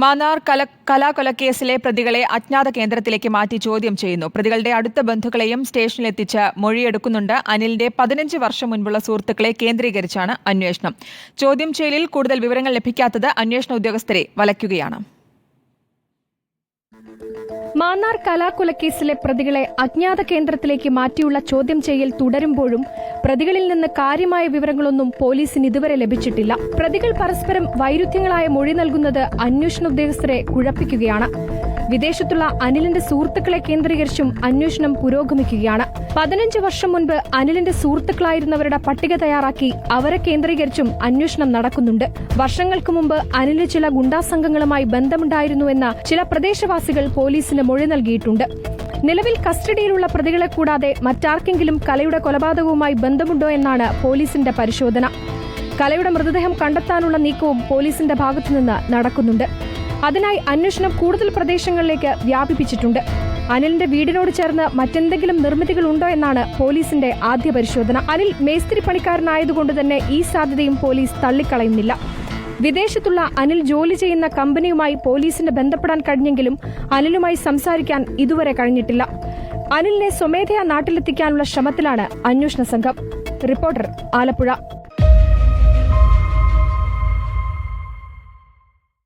മാന്നാർ കല കലാകൊലക്കേസിലെ പ്രതികളെ അജ്ഞാത കേന്ദ്രത്തിലേക്ക് മാറ്റി ചോദ്യം ചെയ്യുന്നു. പ്രതികളുടെ അടുത്ത ബന്ധുക്കളെയും സ്റ്റേഷനിലെത്തിച്ച് മൊഴിയെടുക്കുന്നുണ്ട്. അനിലിന്റെ പതിനഞ്ച് വർഷം മുൻപുള്ള സുഹൃത്തുക്കളെ കേന്ദ്രീകരിച്ചാണ് അന്വേഷണം. ചോദ്യം ചെയ്യലിൽ കൂടുതൽ വിവരങ്ങൾ ലഭിക്കാത്തത് അന്വേഷണ ഉദ്യോഗസ്ഥരെ വലയ്ക്കുകയാണ്. മാന്നാർ കലാകൊലക്കേസിലെ പ്രതികളെ അജ്ഞാത കേന്ദ്രത്തിലേക്ക് മാറ്റിയുള്ള ചോദ്യം ചെയ്യൽ തുടരുമ്പോഴും പ്രതികളിൽ നിന്ന് കാര്യമായ വിവരങ്ങളൊന്നും പോലീസിന് ഇതുവരെ ലഭിച്ചിട്ടില്ല. പ്രതികൾ പരസ്പരം വൈരുദ്ധ്യങ്ങളായ മൊഴി നൽകുന്നത് അന്വേഷണ ഉദ്യോഗസ്ഥരെ കുഴപ്പിക്കുകയാണ്. വിദേശത്തുള്ള അനിലിന്റെ സുഹൃത്തുക്കളെ കേന്ദ്രീകരിച്ചും അന്വേഷണം പുരോഗമിക്കുകയാണ്. പതിനഞ്ച് വർഷം മുൻപ് അനിലിന്റെ സുഹൃത്തുക്കളായിരുന്നവരുടെ പട്ടിക തയ്യാറാക്കി അവരെ കേന്ദ്രീകരിച്ചും അന്വേഷണം നടക്കുന്നുണ്ട്. വർഷങ്ങൾക്ക് മുമ്പ് അനിലിന് ചില ഗുണ്ടാസംഘങ്ങളുമായി ബന്ധമുണ്ടായിരുന്നുവെന്ന ചില പ്രദേശവാസികൾ പോലീസിന് മൊഴി നൽകിയിട്ടുണ്ട്. നിലവിൽ കസ്റ്റഡിയിലുള്ള പ്രതികളെ കൂടാതെ മറ്റാർക്കെങ്കിലും കലയുടെ കൊലപാതകവുമായി ബന്ധമുണ്ടോ എന്നാണ് പോലീസിന്റെ പരിശോധന. കലയുടെ മൃതദേഹം കണ്ടെത്താനുള്ള നീക്കവും പോലീസിന്റെ ഭാഗത്തുനിന്ന് നടക്കുന്നുണ്ട്. അതിനായി അന്വേഷണം കൂടുതൽ പ്രദേശങ്ങളിലേക്ക് വ്യാപിപ്പിച്ചിട്ടുണ്ട്. അനിലിന്റെ വീടിനോട് ചേർന്ന് മറ്റെന്തെങ്കിലും നിർമ്മിതികൾ ഉണ്ടോ എന്നാണ് പോലീസിന്റെ ആദ്യ പരിശോധന. അനിൽ മേസ്തിരി പണിക്കാരനായതുകൊണ്ട് തന്നെ ഈ സാധ്യതയും പോലീസ് തള്ളിക്കളയുന്നില്ല. വിദേശത്തുള്ള അനിൽ ജോലി ചെയ്യുന്ന കമ്പനിയുമായി പോലീസിന് ബന്ധപ്പെടാൻ കഴിഞ്ഞെങ്കിലും അനിലുമായി സംസാരിക്കാൻ ഇതുവരെ കഴിഞ്ഞിട്ടില്ല. അനിലിനെ സ്വമേധയാ നാട്ടിലെത്തിക്കാനുള്ള ശ്രമത്തിലാണ് അന്വേഷണ സംഘം. റിപ്പോർട്ടർ ആലപ്പുഴ.